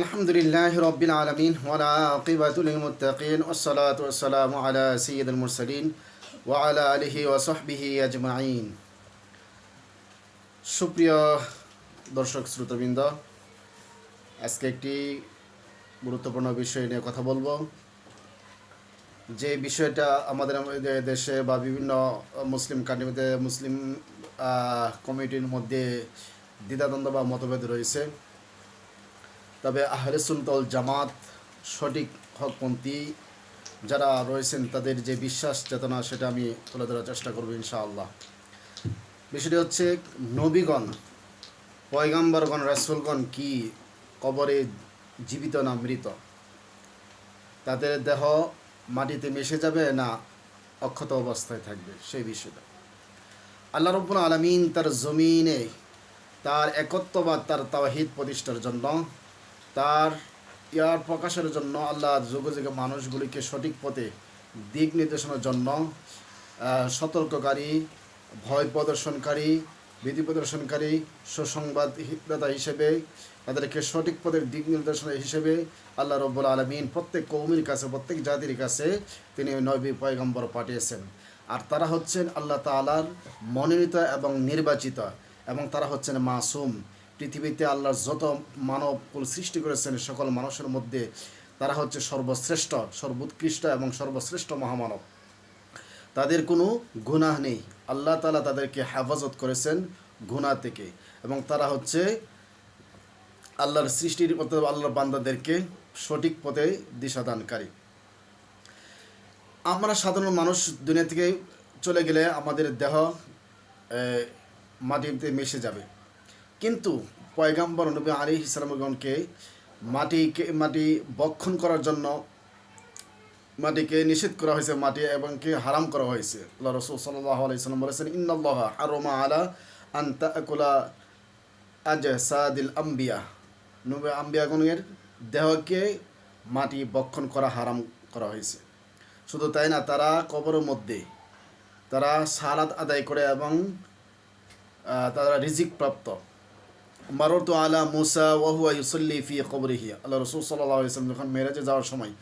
আলহামদুলিল্লাহ রবিল আলমিন ওয়ালাকিবাতুলমতাকিন ওসলাত ওসালাম আলা সঈদ মুরসলিন ওয়ালা আলহি ওসহবিহি আজমাইন। সুপ্রিয় দর্শক শ্রোতবৃন্দ, আজকে একটি গুরুত্বপূর্ণ বিষয় নিয়ে কথা বলব। যে বিষয়টা আমাদের দেশে বা বিভিন্ন মুসলিম কান্ট্রিতে মুসলিম কমিউনিটির মধ্যে দ্বিধাদ্বন্দ্ব বা মতভেদ রয়েছে। তবে আহলে সুনতল জামাত সঠিক হকপন্থী যারা রয়েছেন, তাদের যে বিশ্বাস চেতনা, সেটা আমি তুলে ধরার চেষ্টা করব ইনশাআল্লাহ। বিষয়টি হচ্ছে, নবীগণ, পয়গাম্বরগণ, রাসুলগণ কি কবরে জীবিত না মৃত? তাদের দেহ মাটিতে মিশে যাবে না অক্ষত অবস্থায় থাকবে? সেই বিষয়টা। আল্লাহ রব্বুল আলমিন তার জমিনে তার একত্ববাদ, তার তাওহিদ প্রতিষ্ঠার জন্য তার ইয়ার প্রকাশের জন্য আল্লাহ যুগে যুগে মানুষগুলিকে সঠিক পথে দিক নির্দেশনার জন্য সতর্ককারী, ভয় প্রদর্শনকারী বিধি প্রদর্শনকারী সুসংবাদদাতা হিসেবে, তাদেরকে সঠিক পথের দিক নির্দেশনা হিসেবে আল্লাহ রব্বুল আলমিন প্রত্যেক কৌমির কাছে, প্রত্যেক জাতির কাছে তিনি নবী পয়গম্বর পাঠিয়েছেন। আর তারা হচ্ছেন আল্লাহ তালার মনোনীত এবং নির্বাচিত এবং তারা হচ্ছেন মাসুম। পৃথিবীতে আল্লাহর যত মানব কুল সৃষ্টি করেছেন সকল মানুষের মধ্যে তারা হচ্ছে সর্বশ্রেষ্ঠ, সর্বোৎকৃষ্ট এবং সর্বশ্রেষ্ঠ মহামানব। তাদের কোনো গুনাহ নেই। আল্লাহ তালা তাদেরকে হেফাজত করেছেন গুনাহ থেকে এবং তারা হচ্ছে আল্লাহর সৃষ্টির মতো আল্লাহর বান্দাদেরকে সঠিক পথে দিশাদানকারী আমরা সাধারণ মানুষ দুনিয়া থেকে চলে গেলে আমাদের দেহ মাটিতে মিশে যাবে। কিন্তু পয়গাম্বর নবী আলী ইসলামগণকে মাটিকে মাটি বক্ষণ করার জন্য মাটিকে নিষেধ করা হয়েছে, মাটি এবং কে হারাম করা হয়েছে। রসুল সাল্লাহ বলেছেন আরমা আলা আন্তা আজ সাদিল আম্বিয়া। নবী আম্বিয়াগণের দেহকে মাটি বক্ষণ করা হারাম করা হয়েছে। শুধু তাই না, তারা কবরের মধ্যে তারা সালাত আদায় করে এবং তারা রিজিক প্রাপ্ত। মারত আলা মুসা ওয়াহুয়া ইউসল্লি ফি কবরিহি। আল্লাহ রসুল সাল্লাহ ইসলাম যখন মেরাজে যাওয়ার সময়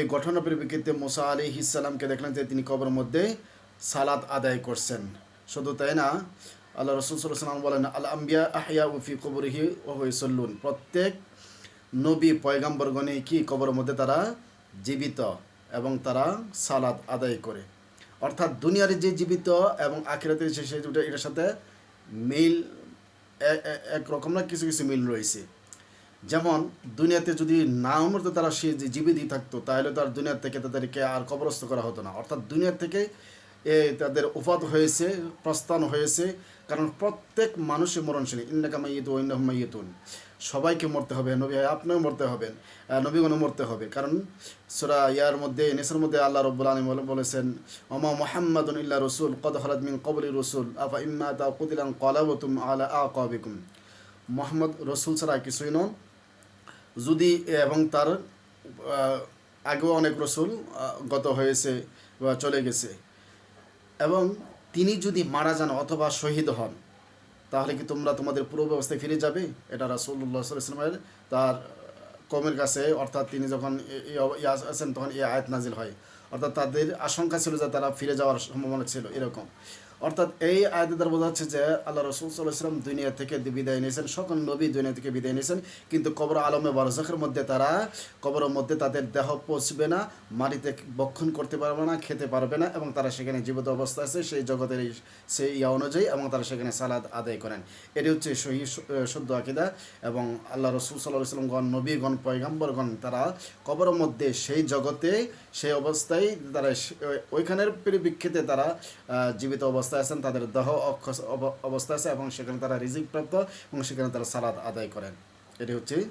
এই ঘটনার পরিপ্রেক্ষিতে মুসা আলী ইসালামকে দেখলেন যে তিনি কবরের মধ্যে সালাত আদায় করছেন। শুধু তাই না, আল্লাহ রসুল সাল্লাম বলেন, আল আম্বিয়া আহিয়া উফি কবরিহি ওহু ইসল্লুন প্রত্যেক নবী পয়গাম্বরগণে কি কবরের মধ্যে তারা জীবিত এবং তারা সালাদ আদায় করে। অর্থাৎ দুনিয়ার যে জীবিত এবং আখিরাতের যে দুটো এটার সাথে মিল একরকম না কিছু কিছু মিল রয়েছে। যেমন, দুনিয়াতে যদি না উন্নত তারা সে যে জীবিত থাকতো, তাহলে তো আর দুনিয়ার থেকে তাদেরকে আর কবরস্থ করা হতো না। অর্থাৎ দুনিয়ার থেকে এ তাদের উপাদ হয়েছে, প্রস্থান হয়েছে, কারণ প্রত্যেক মানুষই মরণশীল। ইন্নাকা মাইয়িত ও ইন্নাহুম মাইয়িতুন। সবাইকে মরতে হবে, নবী, আপনিও মরতে হবেন নবীগণও মরতে হবে। কারণ সুরা ইয়ার মধ্যে, নেসের মধ্যে আল্লাহ রব্বুল আলম বলেছেন, ওমা মোহাম্মদ ইল্লা রসুল, কদ হলাদ মিন কবলি রসুল, আফা ইম্মা তা কুদিলাম কলাবতুম আলা আ কবিকুম মোহাম্মদ রসুল ছাড়া কিছুই নন। যদি এবং তার আগেও অনেক রসুল গত হয়েছে বা চলে গেছে। এবং তিনি যদি মারা যান অথবা শহীদ হন, তাহলে কি তোমরা তোমাদের পূর্ব ব্যবস্থায় ফিরে যাবে? এটা রাসুল্লাহ সাল্লামের তার কমের কাছে, অর্থাৎ তিনি যখন আছেন তখন এই আয়াত নাজিল হয়। অর্থাৎ তাদের আশঙ্কা ছিল যে তারা ফিরে যাওয়ার সম্ভাবনা ছিল, এরকম। অর্থাৎ এই আয়াতের দ্বারা বোঝা যাচ্ছে যে আল্লাহ রসুল সাল্লাহাম দুনিয়া থেকে বিদায় নিয়েছেন, সকল নবী দুনিয়া থেকে বিদায় নিয়েছেন, কিন্তু কবর আলমে বারজাখের মধ্যে তারা, কবরের মধ্যে তাদের দেহ পৌঁছবে না, মাটিতে বক্ষণ করতে পারবে না, খেতে পারবে না এবং তারা সেখানে জীবিত অবস্থা আছে, সেই জগতের সেই ইয়া অনুযায়ী এবং তারা সেখানে সালাদ আদায় করেন। এটি হচ্ছে সহি শুদ্ধ আকিদা এবং আল্লাহ রসুল সাল্লাহ সাল্লামগণ নবীগণ, পয়গাম্বরগণ, তারা কবরের মধ্যে সেই জগতে, সেই অবস্থায় তারা সে- ওইখানের পরিপ্রেক্ষিতে তারা জীবিত অবস্থায় আছেন, তাদের দেহ অক্ষ- অব- অবস্থা আছে এবং সেখানে তারা রিজিক প্রাপ্ত এবং সেখানে তারা সালাদ আদায় করেন। এটি হচ্ছে